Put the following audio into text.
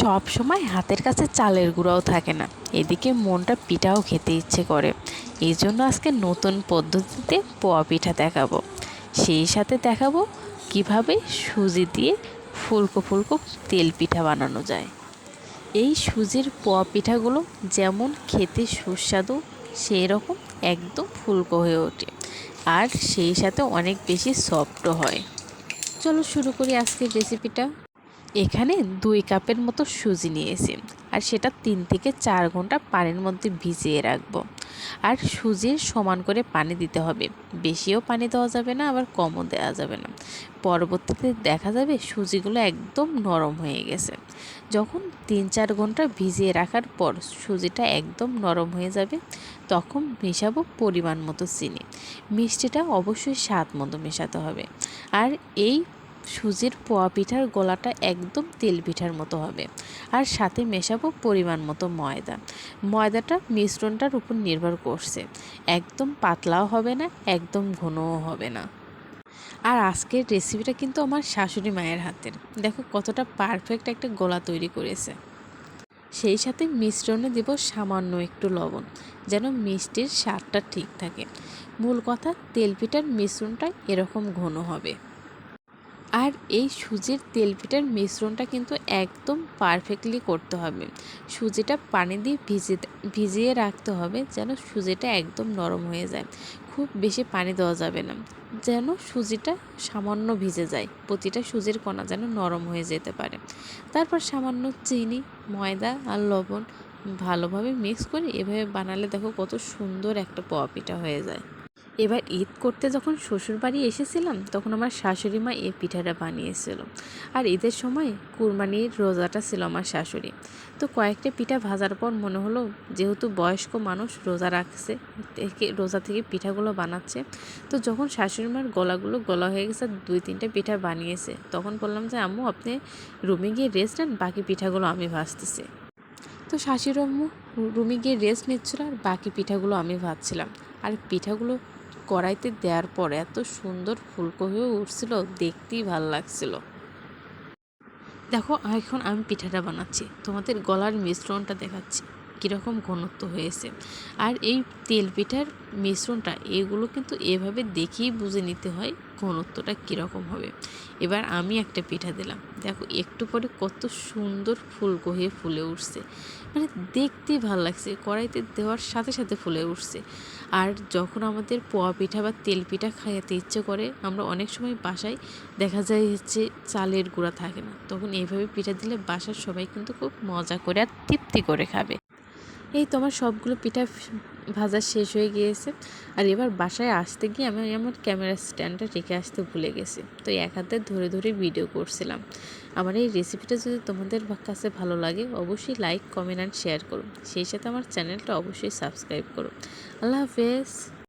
সব সময় হাতের কাছে চালের গুঁড়াও থাকে না। এদিকে মনটা পিঠাও খেতে ইচ্ছে করে। এই জন্য আজকে নতুন পদ্ধতিতে পোয়া পিঠা দেখাবো। সেই সাথে দেখাবো কীভাবে সুজি দিয়ে ফুলকো ফুলকো তেল পিঠা বানানো যায়। এই সুজির পোয়া পিঠাগুলো যেমন খেতে সুস্বাদু, সেই রকম একদম ফুলকো হয়ে ওঠে। আর সেই সাথে অনেক বেশি সফটও হয়। চলো শুরু করি আজকের রেসিপিটা এখানে দুই কাপের মতো সুজি নিয়েছি আর সেটা তিন থেকে চার ঘণ্টা পানির মধ্যে ভিজিয়ে রাখব। আর সুজির সমান করে পানি দিতে হবে। বেশিও পানি দেওয়া যাবে না, আবার কমও দেওয়া যাবে না। পরবর্তীতে দেখা যাবে সুজিগুলো একদম নরম হয়ে গেছে। যখন তিন চার ঘণ্টা ভিজিয়ে রাখার পর সুজিটা একদম নরম হয়ে যাবে, তখন মেশাবো পরিমাণ মতো চিনি। মিষ্টিটা অবশ্যই স্বাদ মতো মেশাতে হবে। আর এই সুজির পোয়া পিঠার গলাটা একদম তেল পিঠার মতো হবে। আর সাথে মেশাবো পরিমাণ মতো ময়দা। ময়দাটা মিশ্রণটার উপর নির্ভর করছে। একদম পাতলাও হবে না, একদম ঘনও হবে না। আর আজকের রেসিপিটা কিন্তু আমার শাশুড়ি মায়ের হাতের। দেখো কতটা পারফেক্ট একটা গোলা তৈরি করেছে। সেই সাথে মিশ্রণে দেব সামান্য একটু লবণ, যেন মিষ্টির স্বাদটা ঠিক থাকে। মূল কথা তেলপিঠার মিশ্রণটা এরকম ঘন হবে। আর এই সুজির তেলপিঠার মিশ্রণটা কিন্তু একদম পারফেক্টলি করতে হবে। সুজিটা পানি দিয়ে ভিজে ভিজিয়ে রাখতে হবে যেন সুজিটা একদম নরম হয়ে যায়। খুব বেশি পানি দেওয়া যাবে না। যেন সুজিটা সামান্য ভিজে যায়, প্রতিটা সুজির কণা যেন নরম হয়ে যেতে পারে। তারপর সামান্য চিনি, ময়দা আর লবণ ভালোভাবে মিক্স করে এভাবে বানালে দেখো কত সুন্দর একটা পোয়া পিঠা হয়ে যায়। এবার ঈদ করতে যখন শ্বশুর বাড়ি এসেছিলাম, তখন আমার শাশুড়ি মা এই পিঠাটা বানিয়েছিল। আর ঈদের সময় কুরবানির রোজাটা ছিল আমার শাশুড়ি। তো কয়েকটা পিঠা ভাজার পর মনে হলো যেহেতু বয়স্ক মানুষ রোজা রাখছে, থেকে রোজা থেকে পিঠাগুলো বানাচ্ছে, তো যখন শাশুড়ি মার গলাগুলো গলা হয়ে গেছে, দুই তিনটে পিঠা বানিয়েছে, তখন বললাম যে, আম্মু, আপনি রুমে গিয়ে রেস্ট নেন, বাকি পিঠাগুলো আমি ভাজতেছি। তো শাশুড়ি আম্মু রুমে গিয়ে রেস্ট নিচ্ছিল আর বাকি পিঠাগুলো আমি ভাজছিলাম। আর পিঠাগুলো কড়াইতে দেওয়ার পর এত সুন্দর ফুলকো হয়ে উঠছিল, দেখতেই ভালো লাগছিল। দেখো, এখন আমি পিঠাটা বানাচ্ছি। তোমাদের গলার মিশ্রণটা দেখাচ্ছি, কীরকম ঘনত্ব হয়েছে। আর এই তেল পিঠার মিশ্রণটা, এগুলো কিন্তু এভাবে দেখেই বুঝে নিতে হয় ঘনত্বটা কীরকম হবে। এবার আমি একটা পিঠা দিলাম। দেখো, একটু পরে কত সুন্দর ফুলকো হয়ে ফুলে উঠছে। মানে দেখতেই ভালো লাগছে, কড়াইতে দেওয়ার সাথে সাথে ফুলে উঠছে। আর যখন আমাদের পোয়া পিঠা বা তেল পিঠা খাইতে ইচ্ছে করে, আমরা অনেক সময় বাসায় দেখা যায় হচ্ছে চালের গুঁড়া থাকে না। তখন এইভাবে পিঠা দিলে বাসার সবাই কিন্তু খুব মজা করে আর তৃপ্তি করে খাবে। এই তোমার সবগুলো পিঠা ভাজা শেষ হয়ে গিয়েছে। আর এবার বাসায় আসতে গিয়ে আমি আমার ক্যামেরা স্ট্যান্ডটা রেখে আসতে ভুলে গেছি। তো এক হাতে ধরে ধরে ভিডিও করছিলাম। আমার এই রেসিপিটা যদি তোমাদের কাছে ভালো লাগে, অবশ্যই লাইক, কমেন্ট অ্যান্ড শেয়ার করো। সেই সাথে আমার চ্যানেলটা অবশ্যই সাবস্ক্রাইব করো। আল্লাহ হাফেজ।